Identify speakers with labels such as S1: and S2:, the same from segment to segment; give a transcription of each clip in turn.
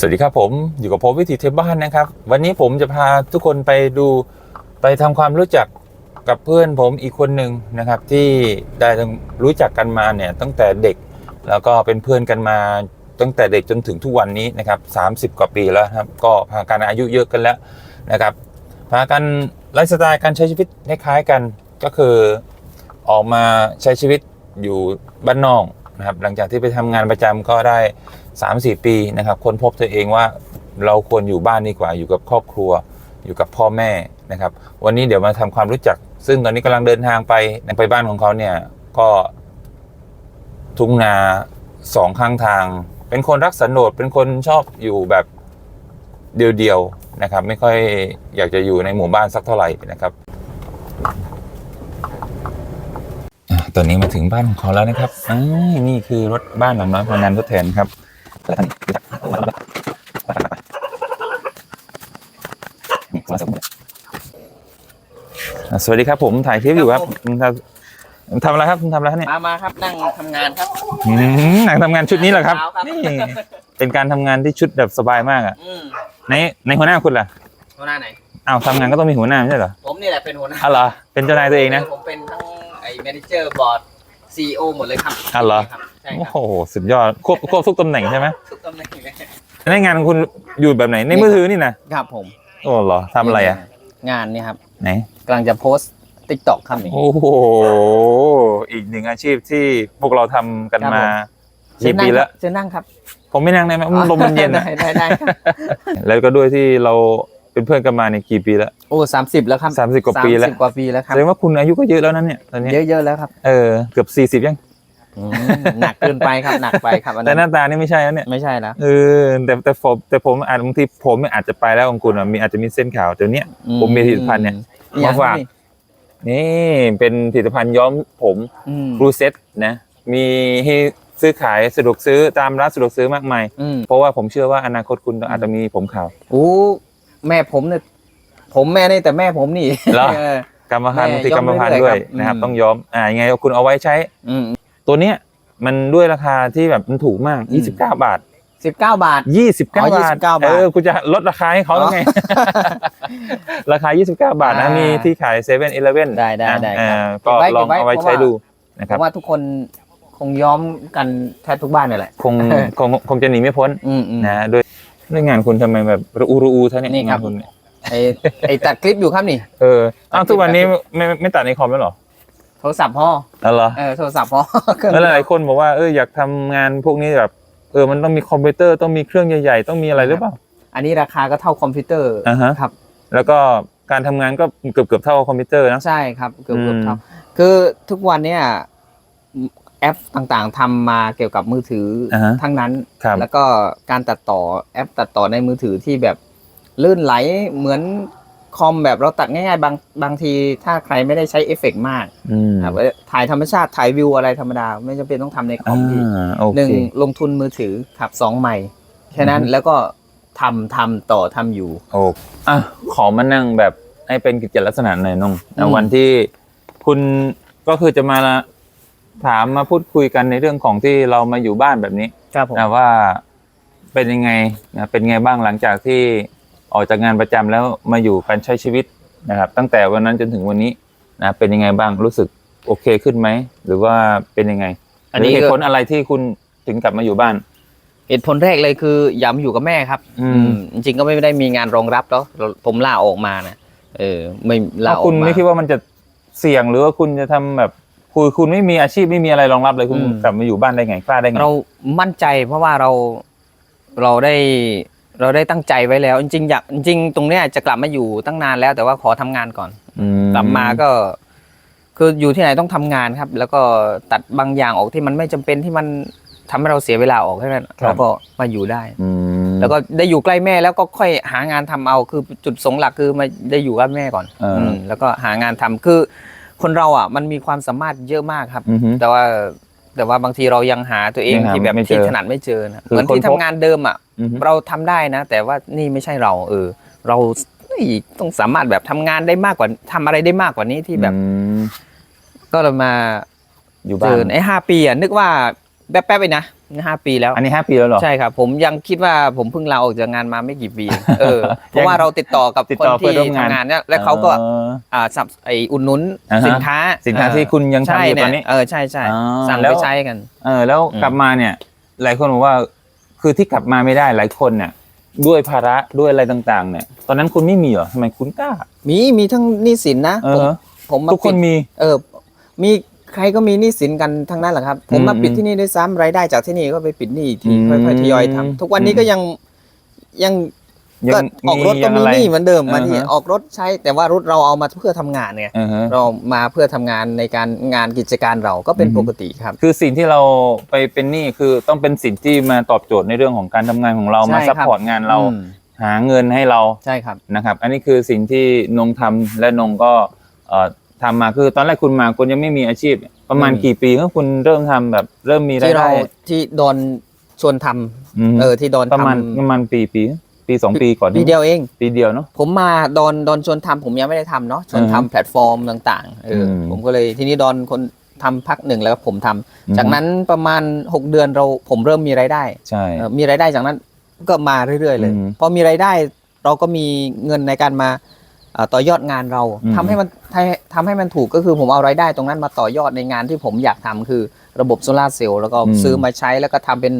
S1: สวัสดีครับผมอยู่กับผมวิถีเทพบ้านนะครับ วันนี้ผมจะพาทุกคนไปดูไปทำความรู้จักกับเพื่อนผมอีกคนหนึ่งนะครับ ที่ได้รู้จักกันมาเนี่ยตั้งแต่เด็กแล้วก็เป็นเพื่อนกันมาตั้งแต่เด็กจนถึงทุกวันนี้นะครับ30 กว่าปีแล้วครับ ก็พากันอายุเยอะกันแล้วนะครับ พากันไลฟ์สไตล์การใช้ชีวิตคล้ายๆกันก็คือออกมาใช้ชีวิตอยู่บ้านนอก นะครับหลังจากที่ไปทำงานประจำก็ได้ 3-4 ปีนะครับค้นพบตัวเองว่าเราควรอยู่บ้านดีกว่าอยู่กับครอบครัว อยู่กับพ่อแม่นะครับ วันนี้เดี๋ยวมาทำความรู้จัก ซึ่งตอนนี้กำลังเดินทางไปไปบ้านของเขาเนี่ยก็ทุ่งนาสองข้างทาง เป็นคนรักสันโดษเป็นคนชอบอยู่แบบเดียวๆนะครับ ไม่ค่อยอยากจะอยู่ในหมู่บ้านสักเท่าไหร่นะครับอะ ตอนนี้มาถึงบ้านของเขาแล้วนะครับอ่านี่คือรถบ้านหลังน้อยพลังงานทดแทนครับแล้วท่านรู้จักนี่มาสมมุติอะสวัสดีครับผมถ่ายคลิปอยู่ครับคุณทำทำอะไรครับคุณทำอะไรครับเนี่ย
S2: มามาครับนั่งทำงานครับ
S1: อืมหนังทำงานชุดนี้เหรอครับ
S2: เช้าครับ
S1: นี่เป็นการทำงานที่ชุดแบบสบายมากอะ
S2: อืม
S1: ในในหัวหน้าคุณล่ะ
S2: หัวหน้าไหน
S1: อ้าวทำงานก็ต้องมีหัวหน้าไม่ใช่เหรอ
S2: ผมนี่แหละเป็นหัวหน้า
S1: อ้าวเหรอเป็นเจ้านายตัวเองนะ
S2: ผมเป็นทั้ง ไอ้แมเนเจอร์บอร์ดซีโอหมดเลยครับ
S1: อ้าวเหรอ
S2: ครับใช่
S1: โอ้
S2: ครับ
S1: โห สุดยอด ควบควบทุกตำแหน่งใช่ไหม
S2: ทุกตำแหน่งเลย
S1: ในงานคุณอยู่แบบไหน ในมือถือนี่นะ ครับ
S2: ผม
S1: โอ้เหรอทำอะไรอะ
S2: งานนี่ครับ
S1: ไหน
S2: กำลังจะโพสติ๊กต็อกครับนี่
S1: โอ้โห อีกหนึ่งอาชีพที่พวกเราทำกันมา
S2: เชิญ
S1: กี่
S2: นั่
S1: ปี
S2: งค
S1: แล้
S2: รั
S1: ว
S2: บเชิญนั่งครับ
S1: ผมไม่นั่งได้ไหมอืมลมมันเย็น
S2: ได้
S1: อะ
S2: ได้ได้ครับ
S1: แล้วก็ด้วยที่เรา เป็นเพื่อนกันมาในกี่ปีแล้ว
S2: โอ้สามสิบแล้วครับ
S1: 30กว่าปีแล้ว
S2: 30กว่าปีแล้วครับ
S1: แสดงว่าคุณอายุก็เยอะแล้วนั่นเนี่ยตอนนี้
S2: เยอะๆแล้วครับ
S1: เออเกือบสี่สิบยัง
S2: อืมหนักเกินไปครับหนักไปครับอัน
S1: แต่ห
S2: นั้
S1: น้านตานี่ไม่ใช่แล้วเนี่ย
S2: ไม่ใช่แล้ว
S1: เออแต่แต่ผมแต่ผมอาจบางทีผมอาจจะไปแล้วของคุณอะมีอาจจะมีเส้นขาวแต่เนี้ยผมมีผลิตภัณฑ์เนี่ย
S2: อื
S1: มาฝาก นี่เป็นผลิตภัณฑ์ย้อมผม
S2: อืม
S1: บลูเซ็ตนะมีให้ซื้อขายสะดวกซื้อตามร้านสะดวกซื้อมากมาย
S2: อืม
S1: เพราะว่าผมเชื่อว่าอนาคตคุณอาจจะมีผมขาว
S2: โอ้ แม่ผมเนี่ยผมแม่นี่แต่แม่ผมนี่
S1: เหรอ
S2: เออ ก
S1: รรมพันธุ์
S2: แม่
S1: ที่กรรมพันธุ์
S2: ย้อม
S1: ด้วย
S2: เรื่อยๆครับ
S1: นะครับ
S2: อืม
S1: ต้องย้อมอ่ายังไงคุณเอาไว้ใช้
S2: อืม
S1: ตัวเนี้ยมันด้วยราคาที่แบบมันถูกมาก
S2: อืม
S1: 29 บาท
S2: สิบเก้าบาท
S1: 29 บ
S2: อ๋อา
S1: ท
S2: 29บาท
S1: เออคุณจะลดราคาให้เขาแล้วไง ราคา 29 บาทนะ
S2: อ่ามี
S1: มีที่ขายเซเว่นอีเลฟเว่น
S2: ได้ได้ได้ครับ
S1: ก็
S2: เก็บไว้
S1: ลอง
S2: เก็บไว้
S1: เอาไว้
S2: เพราะ
S1: ใช้
S2: ว่า
S1: ดูนะ
S2: ผ
S1: ครับ
S2: มว่าทุกคนคงย้อมกันแทบทุกบ้านนี่แหละ
S1: คงคงคงจะหนีไม่พ้น
S2: อืมอืม
S1: นะด้วย ด้วยงานคุณทำไมแบบระอูระอูเท่านี้
S2: นี่ครับ
S1: งาคุณเนี่ย
S2: ไอไอตัดคลิปอยู่ครับนี่
S1: เอออ้าวทุกวันนี้ไม่ไม่ไม่ตัดในคอมแล้วเหรอ
S2: โทรศัพท์พ่อ
S1: แล้วเหรอ
S2: เออโทรศัพท์พ่อเครื่อง
S1: แล้วหลายๆคนบอกว่าเอออยากทำงานพวกนี้แบบเออมันต้องมีคอมพิวเตอร์ต้องมีเครื่องใหญ่ๆ ต้องมีอะไรหรือเปล่า
S2: อันนี้ราคาก็เท่าคอมพิวเตอร์
S1: อ่าฮะ
S2: ครับ
S1: แล้วก็การทำงานก็เกือบเกือบๆเท่าคอมพิวเตอร์นะ
S2: ใช่ครับเกือบ
S1: อืม
S2: เกือบเท่าคือทุกวันเนี่ย แอปต่างๆทำมาเกี่ยวกับมือถืออา
S1: ฮะ
S2: ทั้งนั้น
S1: ครับ
S2: แล้วก็การตัดต่อแอปตัดต่อในมือถือที่แบบลื่นไหลเหมือนคอมแบบเราตัดง่ายๆบางบางทีถ้าใครไม่ได้ใช้เอฟเฟกต์มาก
S1: อืม
S2: ครับถ่ายธรรมชาติถ่ายวิวอะไรธรรมดา ไม่จำเป็นต้องทำในคอ
S1: อ่าม
S2: ที่
S1: โอ
S2: หนึ่ง
S1: เค
S2: ลงทุนมือถือครับสองใหม่แค่นั้น
S1: อือฮึ
S2: แล้วก็ทำทำต่อทำอยู่
S1: โอ้อะขอมานั่งแบบให้เป็นกิจลักษณะหน่อยน้อง
S2: อืม
S1: วันที่คุณก็คือจะมา ถามมาพูดคุยกันในเรื่องของที่เรามาอยู่บ้านแบบนี้
S2: ครับผม
S1: นะว่าเป็นยังไงนะเป็นไงบ้างหลังจากที่ออกจากงานประจำแล้วมาอยู่การใช้ชีวิตนะครับ ตั้งแต่วันนั้นจนถึงวันนี้นะเป็นยังไงบ้างรู้สึกโอเคขึ้นไหมหรือว่าเป็นยังไง
S2: อันนี้
S1: หรืเห
S2: ก็
S1: ตุผลอะไรที่คุณถึงกลับมาอยู่บ้าน
S2: เหตุผลแรกเลยคืออยากมาอยู่กับแม่ครับ
S1: อืม
S2: อืมจริงๆก็ไม่ได้มีงานรองรับแล้วผมลาออกมานะเออ ไม่ลาอ
S1: ถ้า
S2: อก
S1: คุณ
S2: มา
S1: ไม่คิดว่ามันจะเสี่ยงหรือว่าคุณจะทำแบบ คุณคุณไม่มีอาชีพไม่มีอะไรรองรับเลยคุณ
S2: อืม
S1: กลับมาอยู่บ้านได้ไงกล้าได้ไง
S2: เรามั่นใจเพราะว่าเราเราได้เราได้ตั้งใจไว้แล้ว จริงๆอยากจริงๆตรงเนี้ยจะกลับมาอยู่ตั้งนานแล้ว แต่ว่าขอทำงานก่อน
S1: อื
S2: กลับมาก็ คืออยู่ที่ไหนต้องทำงานครับ แล้วก็ตัดบางอย่างออกที่มันไม่จำเป็นที่มันทำให้เราเสียเวลาออกแค่นั้นเราก็มาอยู่ได้
S1: อืม
S2: แล้วก็ได้อยู่ใกล้แม่แล้วก็ค่อยหางานทำเอาคือจุดสงหลักคือมาได้อยู่กับแม่ก่อน
S1: เอออื
S2: มแล้วก็หางานทำคือ คนเราอะมันมีความสามารถเยอะมากครับ
S1: อือฮึ
S2: แต่ว่าแต่ว่าบางทีเรายังหาตัวเอง
S1: ยังหา
S2: ที่แบบ
S1: ไม่เจอ
S2: ที่ถนัดไม่เจอนะ
S1: คือ
S2: เหมือนที่
S1: ค้นพบ
S2: ทำงานเดิมอะ
S1: อือฮึ
S2: เราทำได้นะ แต่ว่านี่ไม่ใช่เรา เออ เราเฮ้ยต้องสามารถแบบทำงานได้มากกว่าทำอะไรได้มากกว่านี้ที่แบบ
S1: อืม
S2: ก็เลยมา
S1: อยู่
S2: เจ
S1: บ้าน
S2: อไอ้ห้าปีอะนึกว่าแป๊บๆไปนะ ห้าปีแล้ว
S1: อันนี้ห้าปีแล้วเหรอ
S2: ใช่ครับ ผมยังคิดว่าผมเพิ่งลาออกจากงานมาไม่กี่ปีเออเพราะว่าเราติดต่อกับ
S1: ติด
S2: คน
S1: ต่อเพื่
S2: ที่
S1: อร่วมงาน
S2: ทำงานเนี่ยแล้วเขาก็
S1: อ๋อ
S2: อ่าสับไออุดหนุน
S1: อ่าฮะ
S2: สินค้า
S1: สินค้า
S2: เที่
S1: คุณยัง
S2: ใช่
S1: ทำอยู่
S2: เนี่
S1: ตอยนนี้
S2: เออใช่ใช่
S1: อ๋อ
S2: สั่ง
S1: แล้
S2: ไป
S1: ว
S2: ใช้กัน
S1: เออแล้ว
S2: อืม
S1: กลับมาเนี่ย หลายคนบอกว่าคือที่กลับมาไม่ได้หลายคนเนี่ยด้วยภาระด้วยอะไรต่าง ๆ เนี่ย ตอนนั้นคุณไม่มีเหรอทำไมคุณกล้า
S2: มีมีทั้งหนี้สินนะ
S1: เอ
S2: ผม
S1: อ
S2: ผมมา
S1: ทุกคน
S2: ปิด
S1: มี
S2: เออมี ใครก็มีหนี้สินกันทั้งนั้นแหละครับ ผมมา
S1: อืม
S2: ปิดที่นี่ด้วยซ้ำรายได้จากที่นี่ก็ไปปิดหนี้อีกที
S1: อืม
S2: ค่อยๆทยอยทำทุกวันนี้ก็ยังยัง
S1: ยั
S2: ก็
S1: ง
S2: ออกรถ
S1: ยั
S2: ก็
S1: ง
S2: มี
S1: อะไร
S2: หนี้เหมือนเดิมบางที
S1: อ่าฮะ
S2: ออกรถใช้แต่ว่ารถเราเอามาเพื่อทำงานไง
S1: อือฮะ
S2: เรามาเพื่อทำงานในการงานกิจการเราก็เป็น
S1: อือฮึ
S2: ปกติครับ
S1: คือสิ่งที่เราไปเป็นหนี้คือต้องเป็นสิ่งที่มาตอบโจทย์ในเรื่องของการทำงานของเรา
S2: ใช่
S1: มา
S2: ครับ
S1: ซัพพอร์ตงานเรา
S2: อืม
S1: หาเงินให้เรา
S2: ใช่ครับ
S1: นะครับ อันนี้คือสิ่งที่นงทำและนงก็เอ่อ ทำมาคือตอนแรกคุณมาคุณยังไม่มีอาชีพ ประมาณ
S2: อืม
S1: กี่ปีก็คุณเริ่มทำแบบ เริ่มมีราย
S2: ที่เรา
S1: ได้
S2: ที่โดนชวนทำ
S1: อืม
S2: เออที่โดน
S1: ประมาณ
S2: ทำ
S1: ประมาณปีปีปีสองปีก่อน
S2: ปีเดียวเอง
S1: ปีเดียวเนาะ
S2: ผมมาโดนโดนชวนทำผมยังไม่ได้ทำเนาะชวน
S1: อือ
S2: ทำ
S1: ฮึ
S2: แพลตฟอร์มต่างๆเอออ
S1: ม
S2: ผมก็เลยทีนี้โดนคนทำพักหนึ่งแล้วก็ผมทำ
S1: อืม
S2: จากนั้นประมาณ 6 เดือนเราผมเริ่มมีรายได้
S1: ใช่
S2: เอ่อมีรายได้จากนั้นก็มาเรื่อยๆเลย
S1: อืม
S2: พอมีรายได้เราก็มีเงินในการมาเอ่อ ต่อยอดงานเรา
S1: อืม
S2: ทำให้มันให้ทำให้มันถูกก็คือผมเอารายได้ตรงนั้นมาต่อยอดในงานที่ผมอยากทำคือระบบโซลาร์เซลล์แล้วก็ซื้อมาใช้แล้วก็ทำเป็น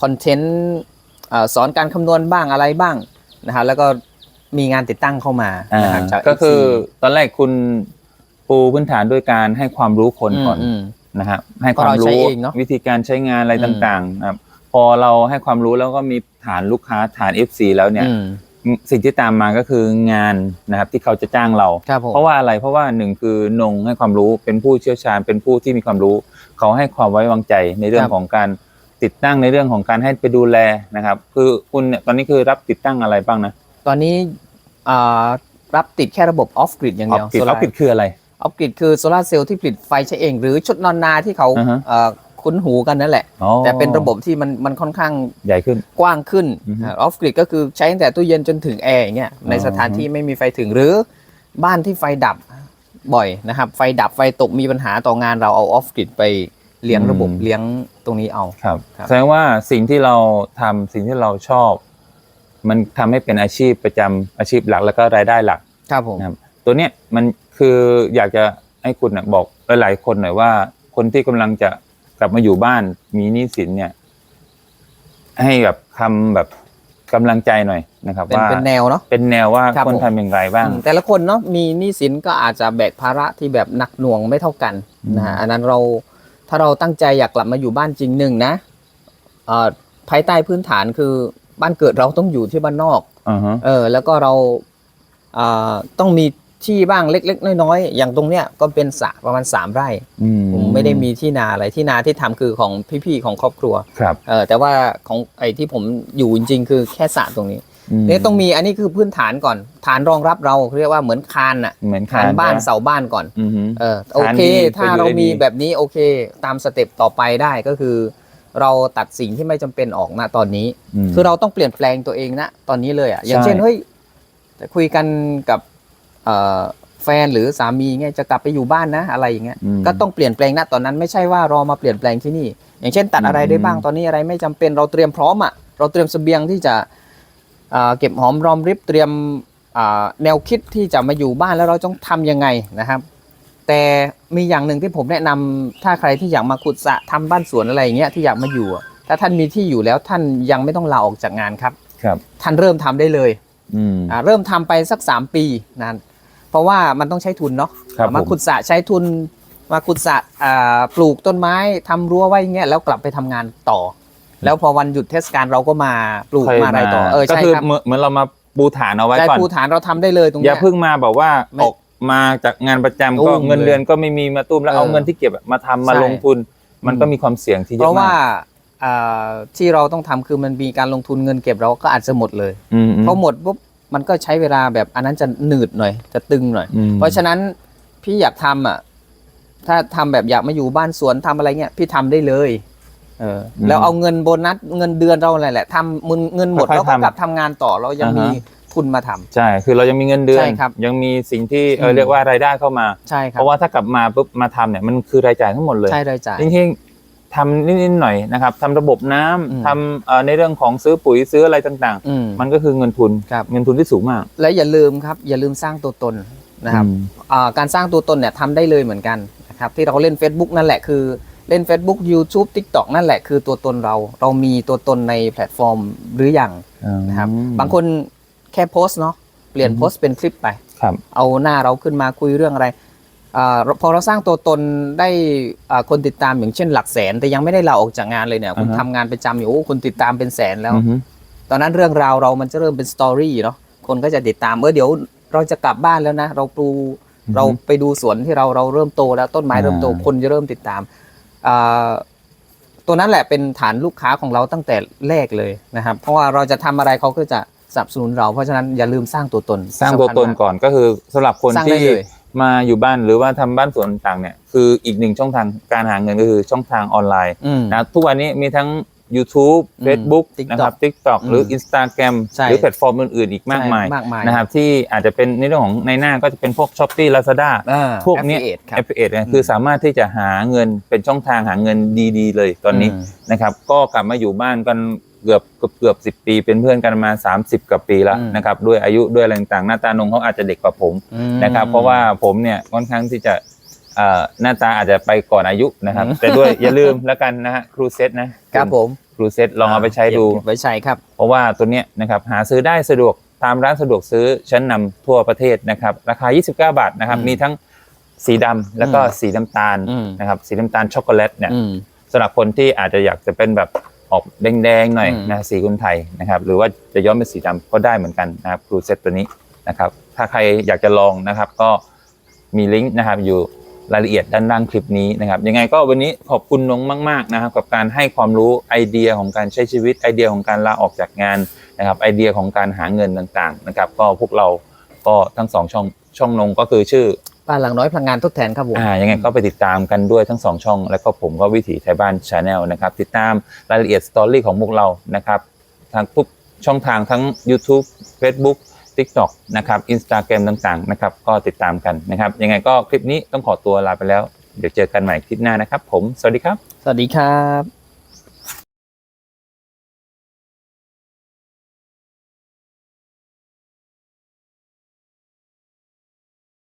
S2: คอนเทนต์สอนการคำนวณบ้างอะไรบ้างนะฮะแล้วก็มีงานติดตั้งเข้ามา
S1: อ่า
S2: นะครับจาก
S1: ก็คือ
S2: FC
S1: ตอนแรกคุณปูพื้นฐานด้วยการให้ความรู้คนก่อน
S2: อืม
S1: นะฮะให้ความ
S2: ก็เราใช้
S1: รู้
S2: เองเนอะ
S1: วิธีการใช้งานอะไร
S2: อืม
S1: ต่างๆนะครับพอเราให้ความรู้แล้วก็มีฐานลูกค้าฐาน FC แล้วเนี่ย
S2: อืม
S1: สิ่งที่ตามมาก็คืองานนะครับที่เขาจะจ้างเรา
S2: ครับผม
S1: เพราะว่าอะไรเพราะว่าหนึ่งคือนงให้ความรู้เป็นผู้เชี่ยวชาญเป็นผู้ที่มีความรู้ เขาให้ความไว้วางใจในเรื่อง
S2: ครับ
S1: ของการติดตั้งในเรื่องของการให้ไปดูแลนะครับ คือคุณเนี่ยตอนนี้คือรับติดตั้งอะไรบ้างนะ
S2: ตอนนี้อ่ารับติดแค่ระบบออฟกริดอย่าง
S1: ออ
S2: เดียว
S1: ฟกิดออฟกิดคืออะไร
S2: ออฟกริดคือโซลาร์เซลล์ที่ผลิตไฟใช้เอง หรือชุดนอนนาที่เขา
S1: อ่าฮะ
S2: เอ่อ คุ้นหูกันนั่นแหละ
S1: อ๋อ
S2: แต่เป็นระบบที่มันมันค่อนข้าง
S1: ใหญ่ขึ้น
S2: กว้างขึ้น
S1: อือฮึ
S2: ออฟกริดก็คือใช้ตั้งแต่ตู้เย็นจนถึงแอร์อย่างเงี้ยใน
S1: อ๋อ
S2: สถานที่ไม่มีไฟถึงหรือบ้านที่ไฟดับบ่อยนะครับ ไฟดับไฟตกมีปัญหาต่องานเราเอาออฟกริดไปเลี้ยงระบบเลี้ยงตรงนี้เอา
S1: ครับ
S2: ครับ
S1: แสดงว่าสิ่งที่เราทำสิ่งที่เราชอบ มันทำให้เป็นอาชีพประจำอาชีพหลักแล้วก็รายได้หลัก
S2: ครับผม
S1: นะครับตัวเนี้ยมันคืออยากจะให้คุณน่ะบอกหลายๆคนหน่อยว่า คนที่กำลังจะ กลับมาอยู่บ้านมีหนี้สินเนี่ย ให้แบบคำแบบกำลังใจหน่อยนะครับ
S2: เป็น
S1: ว่า
S2: เป็นแนวเนาะ
S1: เป็นแนวว่า
S2: ครับ
S1: ควร
S2: ผม
S1: ทำอย่างไรบ้าง
S2: อืมแต่ละคนเนาะมีหนี้สินก็อาจจะแบกภาระที่แบบหนักหน่วงไม่เท่ากัน
S1: อืม
S2: นะฮะอันนั้นเราถ้าเราตั้งใจอยากกลับมาอยู่บ้านจริงหนึ่งนะเอ่อภายใต้พื้นฐานคือบ้านเกิดเราต้องอยู่ที่บ้านนอก
S1: อ่าฮะ
S2: เออ แล้วก็เราเอ่อต้องมี ที่บ้างเล็ก ๆ น้อยๆอย่างตรงเนี้ยก็เป็นสระประมาณ 3 ไร่
S1: อื
S2: ผมไม่ได้มีที่นาอะไรที่นาที่ทำคือของพี่ๆของครอบครัว
S1: ครับ
S2: เออแต่ว่าของไอ้ที่ผมอยู่จริง ๆ คือแค่สระตรงนี้
S1: ม
S2: เนี่ยต้องมีอันนี้คือพื้นฐานก่อน ฐานรองรับเราเรียกว่าเหมือนคานอะ
S1: เหมือน
S2: ฐานบ้าน
S1: ใช่ไหม
S2: เสาบ้านก่อน
S1: อือฮึ
S2: เออโอเค
S1: ฐานดี
S2: ถ้า
S1: ก็อยู่
S2: เรา
S1: ได้
S2: มี
S1: ดี
S2: แบบนี้โอเค ตามสเต็ปต่อไปได้ก็คือ เราตัดสิ่งที่ไม่จำเป็นออกณตอนนี้
S1: ม
S2: คือเราต้องเปลี่ยนแปลงตัวเองนะตอนนี้เลยอะอย่าง
S1: ใช่
S2: เช่นเฮ้ยจะคุยกันกับเอ่อ แฟนหรือสามีไงจะกลับไปอยู่บ้านนะอะไรอย่างเงี้ย
S1: ม
S2: ก็ต้องเปลี่ยนแปลงณตอนนั้นไม่ใช่ว่ารอมาเปลี่ยนแปลงที่นี่ อย่างเช่น ตัดอะไรได้บ้าง
S1: อืม
S2: ตอนนี้อะไรไม่จำเป็นเราเตรียมพร้อมอะเราเตรียมเสบียงที่จะเอ่อเก็บหอมรอมริบเตรียมอ่าแนวคิดที่จะมาอยู่บ้านแล้วเราต้องทำยังไงนะครับ แต่มีอย่างหนึ่งที่ผมแนะนำถ้าใครที่อยากมาขุดสระทำบ้านสวนอะไรอย่างเงี้ยที่อยากมาอยู่อะถ้าท่านมีที่อยู่แล้วท่านยังไม่ต้องลาออกจากงานครับ
S1: ครับ
S2: ท่านเริ่มทำได้เลย
S1: อืม
S2: อ่าเริ่มทำไปสัก3ปีนะ เพราะว่ามันต้องใช้ทุนเนาะ
S1: ครับ
S2: มา
S1: ผม
S2: ขุดสระใช้ทุน มาขุดสระอ่าปลูกต้นไม้ทำรั้วไว้อย่างเงี้ยแล้วกลับไปทำงานต่อ แล้วพอวันหยุดเทศกาลเราก็มาปลูก
S1: ค่อย
S2: มาอะไรต่อเออ
S1: ก็
S2: ใช่
S1: คือ
S2: ครับ
S1: เหมือนเหมือนเรามาปูฐานเอาไว้
S2: ใช่
S1: ก่อน
S2: ภูฐานเราทำได้เลยตรง
S1: อ
S2: เนี้
S1: ย่ายเพิ่งมาบอกว่า
S2: ไม่
S1: ออกมาจากงานประจำ
S2: ตุ้
S1: ก็
S2: ม
S1: เงินเดือนก็ไม่มีมาตุ้มแล้ว
S2: เออ
S1: เอาเงินที่เก็บมาทำมา
S2: ใช่
S1: ลงทุน มัน
S2: อืม
S1: ก็มีความเสี่ยงที่เย
S2: เพ
S1: อะ
S2: ราะ
S1: มา
S2: ว่ากอ่าที่เราต้องทำคือมันมีการลงทุนเงินเก็บเราก็อาจจะหมดเลย
S1: อืมอืม
S2: พอหมดปุ๊บ มันก็ใช้เวลาแบบอันนั้นจะหนืดหน่อย จะตึงหน่อย
S1: อืม
S2: เพราะฉะนั้นพี่อยากทำอะ ถ้าทำแบบอยากมาอยู่บ้านสวนทำอะไรเงี้ยพี่ทำได้เลย เอออ
S1: ม
S2: แล้วเอาเงินโบนัสเงินเดือนเราอะไรแหละทำมึงเงินหมด
S1: ค่อยๆ
S2: เราก็
S1: ทำ
S2: กลับทำงานต่อเรายัง
S1: อ่าฮะ
S2: มีทุนมาทำ
S1: ใช่ คือเรายังมีเงินเดือน
S2: ใช่ครับ
S1: ยังมีสิ่งที่เออ
S2: อืม
S1: เรียกว่ารายได้เข้ามา
S2: ใช่ครั
S1: เพ
S2: บ
S1: ราะว่าถ้ากลับมาปุ๊บมาทำเนี่ยมันคือรายจ่ายทั้งหมดเลย
S2: ใช่รายจ่าย
S1: จริงๆ ทำนิดๆหน่อยๆนะครับทำระบบน้ำ
S2: อืม
S1: ทำเอ่อในเรื่องของซื้อปุ๋ยซื้ออะไรต่าง
S2: อืม
S1: ๆมันก็คือเงินทุน
S2: ครับ
S1: เงินทุนที่สูงมาก
S2: และอย่าลืมครับอย่าลืมสร้างตัวตนนะครับ
S1: อืม
S2: อ่าการสร้างตัวตนเนี่ยทำได้เลยเหมือนกันนะครับที่เราเล่น Facebook นั่นแหละคือเล่น Facebook YouTube TikTok นั่นแหละคือตัวตนเรา เรามีตัวตนในแพลตฟอร์มหรือยังนะครับบางคนแค่โพสต์เนาะเปลี่ยน
S1: อืม
S2: โพสต์เป็นคลิปไป
S1: ครับ
S2: เอาหน้าเราขึ้นมาคุยเรื่องอะไรอา พอเราสร้างตัวตนได้อ่าคนติดตามอย่างเช่นหลักแสน แต่ยังไม่ได้ลาออกจากงานเลยเนี่ยคุณ
S1: อ่าฮะ
S2: ทำงานประจำอยู่โอ้คนติดตามเป็นแสนแล้ว
S1: อือฮึ
S2: ตอนนั้นเรื่องราวเรามันจะเริ่มเป็นสตอรี่เนาะคนก็จะติดตามเออเดี๋ยวเราจะกลับบ้านแล้วนะ เราปลูเราไปดูสวนที่เราเราเริ่มโตแล้วต้นไม้เริ่มโต
S1: อ่า
S2: คนจะเริ่มติดตามอ่าตัวนั้นแหละเป็นฐานลูกค้าของเราตั้งแต่แรกเลยนะครับ เพราะว่าเราจะทำอะไรเขาก็จะสนับสนุนเราเพราะฉะนั้นอย่าลืมสร้างตัวตน
S1: สร้างตัวตน
S2: สำคัญมาก
S1: ก่อนก็คือสำหรับคน
S2: สร้างได้
S1: ที่
S2: เลย
S1: มาอยู่บ้านหรือว่าทำบ้านสวนต่างๆเนี่ยคืออีกหนึ่งช่องทางการหาเงินก็คือช่องทางออนไลน์
S2: อืม
S1: นะทุกวันนี้มีทั้ง YouTube
S2: อืม
S1: Facebook
S2: TikTok
S1: นะครับ TikTok หรือ
S2: อืม
S1: Instagram
S2: ใช่
S1: หรือแพลตฟอร์มอื่นๆ อีกมากมาย
S2: ใช่มากมาย
S1: นะครับที่อาจจะเป็นในเรื่องของในหน้าก็จะเป็นพวก s h อ p e e Lazada
S2: อ่า
S1: พวกเนี้ย
S2: affiliate ครับ
S1: Affiliate เนี่ยคือสามารถที่จะหาเงินเป็นช่องทางหาเงินดี ๆ เลยตอนนี้
S2: อืม
S1: นะครับก็กลับมาอยู่บ้านกัน เกือบเกือบเกือบสิปีเป็นเพื่อนกันมา 30กว่าปีแล้ว
S2: อืม
S1: นะครับด้วยอายุด้วยอะไรต่างๆหน้าตานงเขาอาจจะเด็กกว่าผม
S2: อืม
S1: นะครับเพราะว่าผมเนี่ยค่อนข้างที่จะเอ่อหน้าตาอาจจะไปก่อนอายุนะครับ
S2: อืม
S1: แต่ด้วยอย่าลืมแล้วกันนะฮะครูเซตนะครับ
S2: ผม
S1: ครูเซตลองเอาไปใช้ดู
S2: เก็บไว้ใช้ครับ
S1: เพราะว่าตัวเนี้ยนะครับหาซื้อได้สะดวกตามร้านสะดวกซื้อชั้นนำทั่วประเทศนะครับ ราคา 29 บาทนะครับ
S2: อืม
S1: มีทั้งสีดำแล้วก็
S2: อืม
S1: สีน้ำตาล
S2: อืม
S1: นะครับ สีน้ำตาลช็อกโกแลตเนี่ย
S2: อืม
S1: สำหรับคนที่อาจจะอยากจะเป็นแบบ ออกแดงๆหน่อย
S2: อืม
S1: นะสีคนไทยนะครับ หรือว่าจะย้อมเป็นสีดำก็ได้เหมือนกันนะครับครูเซตตัวนี้นะครับ ถ้าใครอยากจะลองนะครับ ก็มีลิงก์นะครับอยู่รายละเอียดด้านล่างคลิปนี้นะครับ ยังไงก็วันนี้ขอบคุณน้องมาก ๆนะครับ กับการให้ความรู้ไอเดียของการใช้ชีวิตไอเดียของการลาออกจากงานนะครับ ไอเดียของการหาเงินต่างๆนะครับ ก็พวกเราก็ทั้งสองช่องช่องนงก็คือชื่อ
S2: บ้านหลังน้อยพลังงานทดแทนครับผม
S1: อ่ายังไงก็ไปติดตามกันด้วยทั้งสองช่อง แล้วก็ผมก็วิถีไทยบ้านชาแนลนะครับ ติดตามรายละเอียดสตอรี่ของพวกเรานะครับทางทุกช่องทางทั้ง YouTube Facebook TikTok นะครับ Instagram ต่างๆนะครับก็ติดตามกันนะครับ ยังไงก็คลิปนี้ต้องขอตัวลาไปแล้ว เดี๋ยวเจอกันใหม่คลิปหน้านะครับ ผม สวัสดีครับ
S2: สวัสดีครับ